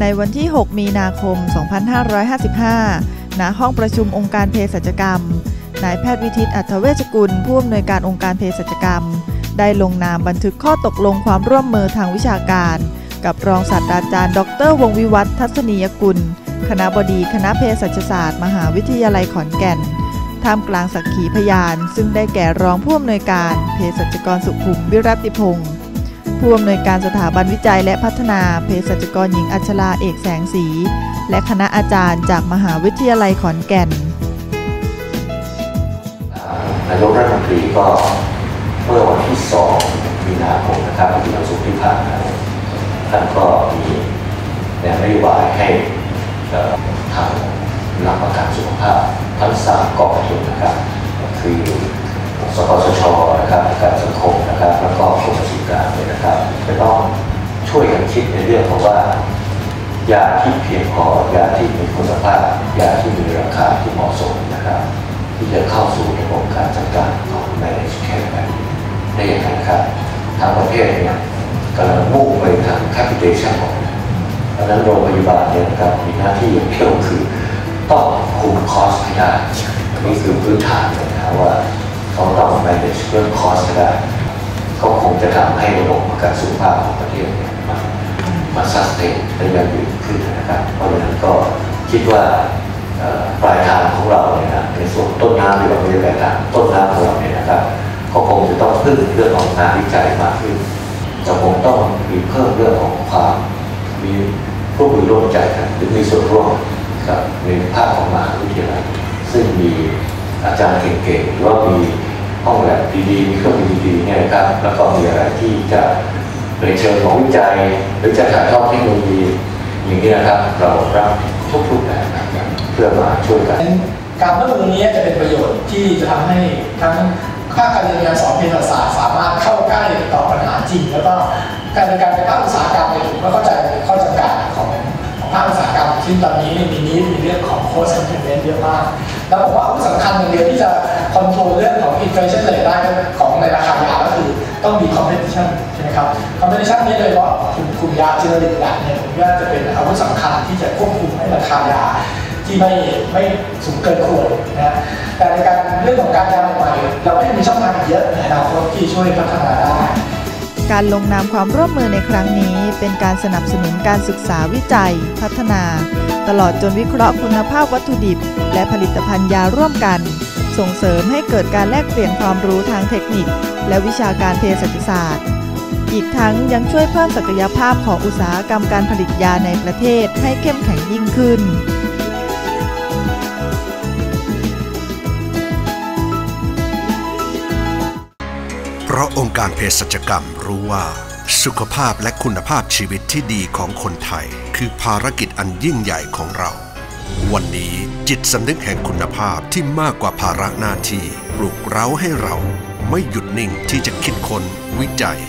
ในวันที่ 6 มีนาคม 2555 ณ ห้องประชุมองค์การเภสัชกรรม นายแพทย์วิทิตอัธเวชกุล ผู้อำนวยการองค์การเภสัชกรรม ได้ลงนามบันทึกข้อตกลงความร่วมมือทางวิชาการ กับรองศาสตราจารย์ ดร วงวิวัฒน์ทัศนียกุล คณะบดีคณะเภสัชศาสตร์ มหาวิทยาลัยขอนแก่น ท่ามกลางสักขีพยาน ซึ่งได้แก่รองผู้อำนวยการเภสัชกรสุขุมวิรัติพงศ์ ผู้อำนวยการสถาบันวิจัยและพัฒนาเภสัชกรหญิงอัชราเอกแสงสี และคณะอาจารย์จากมหาวิทยาลัยขอนแก่นนายกรัฐมนตรีก็เมื่อวันที่ 2 มีนาคมนะครับที่วันศุกร์ที่ผ่านมาท่านก็มีแนวนโยบายให้ทางหลักประกันสุขภาพทั้งสามกองทุนนะครับ คือสปสช ช่วยกันคิดในเรื่องของว่ายาที่เพียงพอยาที่มีคุณภาพยาที่มีราคาที่เหมาะสมนะครับ ที่จะเข้าสู่ระบบการจัดการของ managed care แบบนี้ได้อย่างไรครับทางประเทศเนี่ยกำลังมุ่งไปทาง capitation หมดดังนั้นโรงพยาบาลเนี่ยนะครับมีหน้าที่อย่างเดียวคือต้องคุมคอสให้ได้นนี้คือพื้นฐานเลยนะครับว่าเขาต้อง manage เรื่องคอสให้ได้ ก็คงจะทำให้ระบบประกันสุขภาพของประเทศเนี่ยมันมาซัสเตนได้ยั่งยืนขึ้นนะครับ เพราะฉะนั้นก็คิดว่าปลายทางของเราเนี่ยนะในส่วนต้นน้ำหรือว่าไม่ใช่ปลายทางต้นน้ำของเราเนี่ยนะครับก็คงจะต้องพึ่งเรื่องของงานวิจัยมากขึ้นจะคงต้องมีเพิ่มเรื่องของความมีพวกมือร่วมใจกันหรือมีส่วนร่วมกับในภาคของมหาวิทยาลัยซึ่งมีอาจารย์เก่งๆหรือว่ามี ห้องแลบดีๆมีเครื่องมือดีๆเนี่ยนะครับแล้วก็มีอะไรที่จะในเชิงของวิจัยหรือจะถ่ายทอดเทคโนโลยีอย่างนี้นะครับ เรารับทุกรูปแบบนะครับเพื่อมาช่วยกัน การร่วมมือนี้จะเป็นประโยชน์ที่จะทำให้ทั้งภาคการเรียนการสอนเภสัชศาสตร์สามารถเข้าใกล้ต่อปัญหาจริง แล้วก็การในการในภาคอุตสาหกรรมเนี่ยผมก็เข้าใจข้อจำกัดของของภาคอุตสาห กรรมที่ตอนนี้มีนี้มีเรื่องของโค้ชคอนเทนเมนต์เยอะมาก แล้วผมว่าสำคัญอย่างเดียวที่จะคอนโทรลเรื่องของอินเฟลชันเลยได้ของในราคายาก็คือต้องมีคอมเพ t i ชันใช่ไหมครับคอมเพ t i ชันนี้เลยว่ากลุ่มกลุ่มยาเจเนริกแบบเนี่ยผมว่าจะเป็นอาวุธสำคัญที่จะควบคุมให้ราคายาที่ไม่ไม่สูงเกินควรนะแต่ในการเรื่องของการยาใหม่เราก็ยังมีช่องทางเยอะในอนาคตที่ช่วยพัฒนาได้ การลงนามความร่วมมือในครั้งนี้เป็นการสนับสนุนการศึกษาวิจัย พัฒนา ตลอดจนวิเคราะห์คุณภาพวัตถุดิบ และผลิตภัณฑ์ยาร่วมกัน ส่งเสริมให้เกิดการแลกเปลี่ยนความรู้ทางเทคนิค และวิชาการเภสัชศาสตร์ อีกทั้งยังช่วยเพิ่มศักยภาพของอุตสาหกรรมการผลิตยาในประเทศให้เข้มแข็งยิ่งขึ้นเพราะองค์การเภสัชกรรม รู้ว่า สุขภาพและคุณภาพชีวิตที่ดีของคนไทย คือภารกิจอันยิ่งใหญ่ของเรา วันนี้จิตสำนึกแห่งคุณภาพที่มากกว่าภาระหน้าที่ปลุกเร้าให้เรา ไม่หยุดนิ่งที่จะคิดค้นวิจัย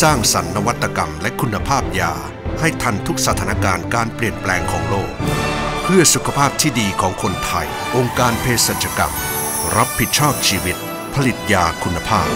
สร้างสรรค์นวัตกรรมและคุณภาพยา ให้ทันทุกสถานการณ์การเปลี่ยนแปลงของโลก เพื่อสุขภาพที่ดีของคนไทย องค์การเภสัชกรรม รับผิดชอบชีวิต ผลิตยาคุณภาพ